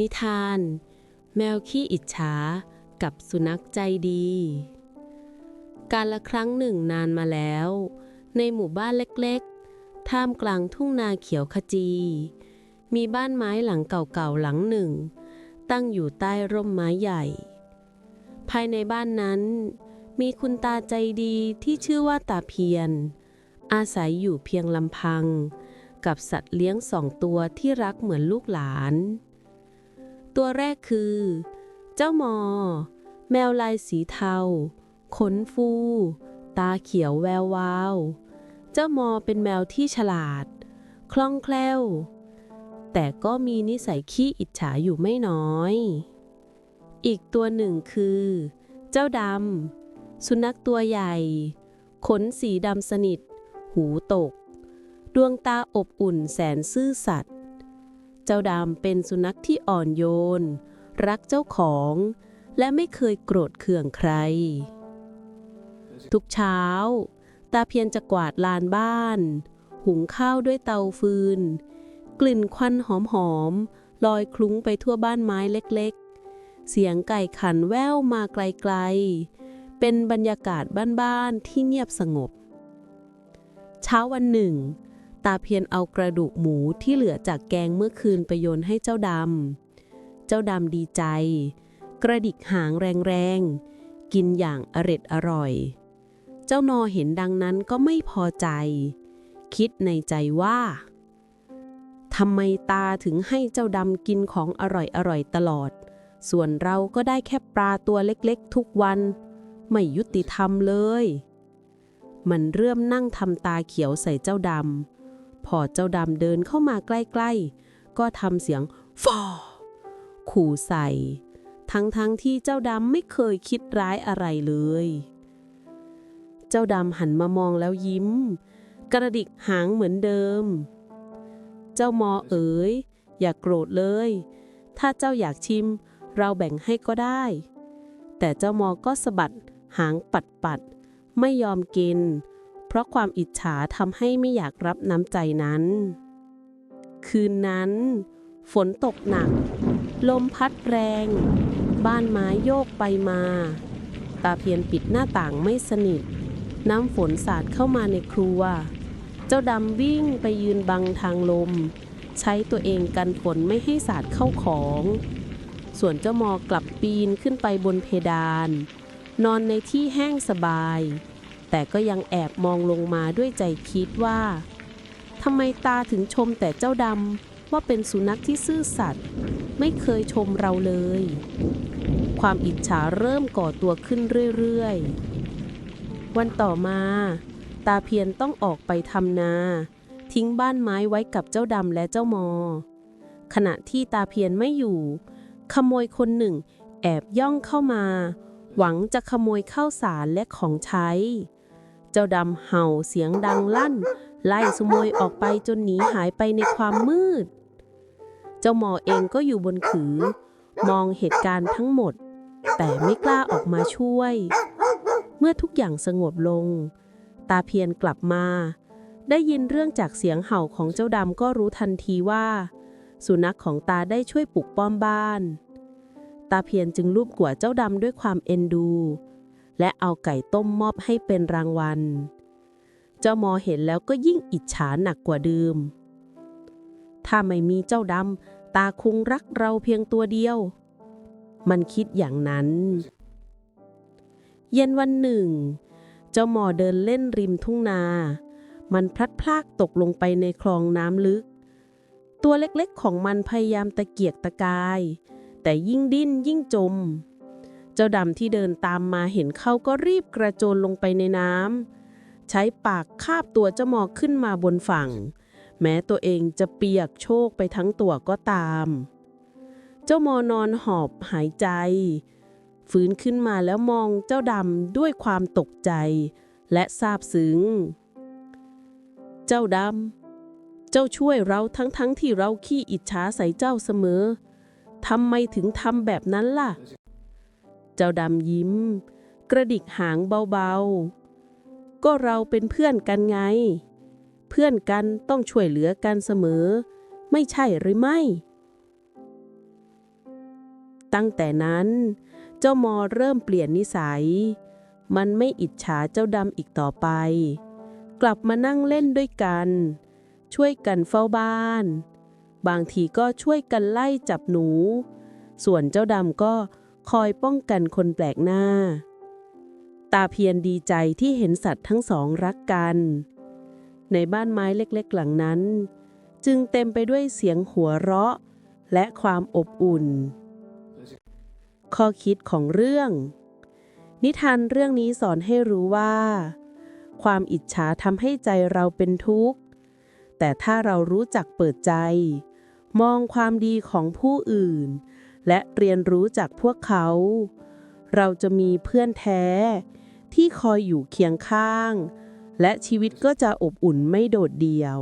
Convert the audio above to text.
นิทาน แมวขี้อิจฉา กับสุนัขใจดี การละครั้งหนึ่งนานมาแล้ว ในหมู่บ้านเล็กๆ ท่ามกลางทุ่งนาเขียวขจี มีบ้านไม้หลังเก่าๆหลังหนึ่ง ตั้งอยู่ใต้ร่มไม้ใหญ่ ภายในบ้านนั้น มีคุณตาใจดีที่ชื่อว่าตาเพียรอาศัยอยู่เพียงลำพังกับสัตว์เลี้ยงสองตัวที่รักเหมือนลูกหลาน ตัวแรกคือ เจ้ามอ แมวลายสีเทา ขนฟู ตาเขียวแวววาว เจ้ามอเป็นแมวที่ฉลาด คล่องแคล่ว แต่ก็มีนิสัยขี้อิจฉาอยู่ไม่น้อย อีกตัวหนึ่งคือ เจ้าดำ สุนัขตัวใหญ่ ขนสีดำสนิท หูตก ดวงตาอบอุ่นแสนซื่อสัตย์ เจ้าดำเป็นสุนัขที่อ่อนโยน รักเจ้าของ และไม่เคยโกรธเคืองใคร ทุกเช้า ตาเพียรจะกวาดลานบ้าน หุงข้าวด้วยเตาฟืน กลิ่นควันหอมๆลอยคลุ้งไปทั่วบ้านไม้เล็กๆ เสียงไก่ขันแว่วมาไกลๆ เป็นบรรยากาศบ้านๆที่เงียบสงบ เช้าวันหนึ่ง ตาเพียรเอากระดูกหมูที่เหลือจากแกงเมื่อคืนไปโยนให้เจ้าดำ เจ้าดำดีใจ กระดิกหางแรงๆ กินอย่างอร็ดอร่อย เจ้านอเห็นดังนั้นก็ไม่พอใจ คิดในใจว่าทำไมตาถึงให้เจ้าดำกินของอร่อยๆตลอด ส่วนเราก็ได้แค่ปลาตัวเล็กๆ ทุกวัน ไม่ยุติธรรมเลย มันเริ่มนั่งทำตาเขียวใส่เจ้าดำ พอเจ้าดำเดินเข้ามาใกล้ๆ ก็ทำเสียงฟอขู่ใส่ ทั้งๆทที่เจ้าดำไม่เคยคิดร้ายอะไรเลย เจ้าดำหันมามองแล้วยิ้ม กระดิกหางเหมือนเดิม เจ้ามอเอ๋ย อย่ากโกรธเลย ถ้าเจ้าอยากชิม เราแบ่งให้ก็ได้ แต่เจ้ามอก็สะบัดหางปัดปัดๆไม่ยอมกิน เพราะความอิจฉาทำให้ไม่อยากรับน้ำใจนั้น คืนนั้น ฝนตกหนัก ลมพัดแรง บ้านไม้โยกไปมา ตาเพียนปิดหน้าต่างไม่สนิท น้ำฝนสาดเข้ามาในครัว เจ้าดำวิ่งไปยืนบังทางลม ใช้ตัวเองกันฝนไม่ให้สาดเข้าของ ส่วนเจ้ามอกลับปีนขึ้นไปบนเพดาน นอนในที่แห้งสบาย แต่ก็ยังแอบมองลงมาด้วยใจคิดว่าทำไมตาถึงชมแต่เจ้าดำว่าเป็นสุนัขที่ซื่อสัตย์ไม่เคยชมเราเลย ความอิจฉาเริ่มก่อตัวขึ้นเรื่อยๆ วันต่อมา ตาเพียรต้องออกไปทำนา ทิ้งบ้านไม้ไว้กับเจ้าดำและเจ้ามอ ขณะที่ตาเพียรไม่อยู่ ขโมยคนหนึ่ง แอบย่องเข้ามา หวังจะขโมยข้าวสารและของใช้ จ้าดำเห่าเสียงดังลั่น ไล่ขโมยออกไปจนหนีหายไปในความมืด เจ้าหมอเองก็อยู่บนขือ มองเหตุการณ์ทั้งหมด แต่ไม่กล้าออกมาช่วย เมื่อทุกอย่างสงบลง ตาเพียรกลับมา ได้ยินเรื่องจากเสียงเห่าของเจ้าดำก็รู้ทันทีว่า สุนัขของตาได้ช่วยปลุกป้อมบ้าน ตาเพียรจึงลูบหัวเจ้าดำด้วยความเอ็นดู และเอาไก่ต้มมอบให้เป็นรางวัล เจ้ามอเห็นแล้วก็ยิ่งอิจฉาหนักกว่าเดิม ถ้าไม่มีเจ้าดำตาคงรักเราเพียงตัวเดียว มันคิดอย่างนั้น เย็นวันหนึ่ง เจ้าหมอเดินเล่นริมทุ่งนา มันพลัดพรากตกลงไปในคลองน้ำลึก ตัวเล็กๆของมันพยายามตะเกียกตะกาย แต่ยิ่งดิ้นยิ่งจม เจ้าดำที่เดินตามมาเห็นเขาก็รีบกระโจนลงไปในน้ำใช้ปากคาบตัวเจ้าหมอขึ้นมาบนฝั่ง แม้ตัวเองจะเปียกโชกไปทั้งตัวก็ตาม เจ้ามอนอนหอบหายใจ ฟื้นขึ้นมาแล้วมองเจ้าดำด้วยความตกใจ และซาบซึ้ง เจ้าดำเจ้าช่วยเราทั้งๆทที่เราขี้อิจฉาใส่เจ้าเสมอทำไมถึงทำแบบนั้นล่ะ เจ้าดำยิ้ม กระดิกหางเบาๆ ก็เราเป็นเพื่อนกันไง เพื่อนกันต้องช่วยเหลือกันเสมอ ไม่ใช่หรือไม่ ตั้งแต่นั้น เจ้ามอเริ่มเปลี่ยนนิสัย มันไม่อิจฉาเจ้าดำอีกต่อไป กลับมานั่งเล่นด้วยกัน ช่วยกันเฝ้าบ้าน บางทีก็ช่วยกันไล่จับหนู ส่วนเจ้าดำก็ คอยป้องกันคนแปลกหน้า ตาเพียรดีใจที่เห็นสัตว์ทั้งสองรักกัน ในบ้านไม้เล็กๆหลังนั้น จึงเต็มไปด้วยเสียงหัวเราะ และความอบอุ่น ข้อคิดของเรื่อง นิทานเรื่องนี้สอนให้รู้ว่า ความอิจฉาทำให้ใจเราเป็นทุกข์ แต่ถ้าเรารู้จักเปิดใจ มองความดีของผู้อื่น และเรียนรู้จากพวกเขา เราจะมีเพื่อนแท้ ที่คอยอยู่เคียงข้าง และชีวิตก็จะอบอุ่นไม่โดดเดี่ยว